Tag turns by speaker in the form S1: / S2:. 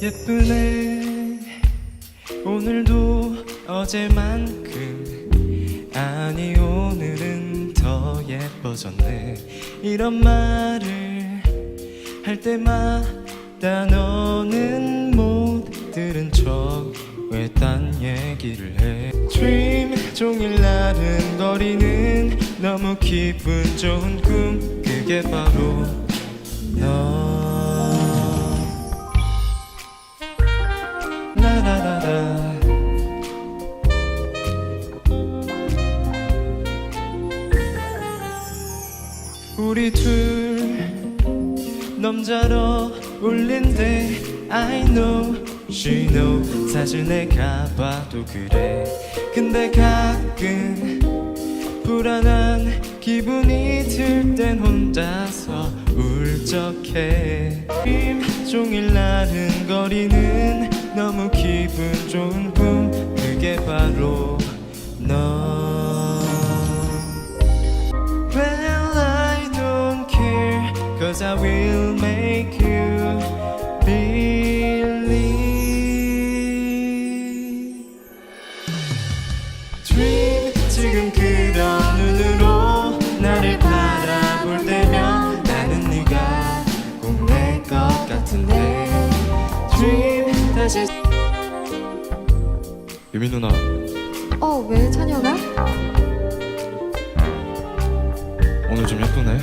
S1: 예쁘네. 오늘도 어제만큼 아니 오늘은 더 예뻐졌네. 이런 말을 할 때마다 너는 못 들은 척 왜 딴 얘기를 해? Dream 종일 나른거리는 너무 기분 좋은 꿈. 그게 바로 너 우리 둘 넘자러 울린데 I know she know. 사실 내가 봐도 그래. 근데 가끔 불안한 기분이 들 땐 혼자서 울적해. 임 종일 나른거리는 너무 기분 좋은 꿈. 그게 바로 너 Cause I will make you believe. Dream 지금 그런 눈으로 나를 바라볼 때면 나는 네가 꼭 내 것 같은데. Dream 다시. 유민 누나.
S2: 어, 왜 찬혁아?
S1: 오늘 좀 예쁘네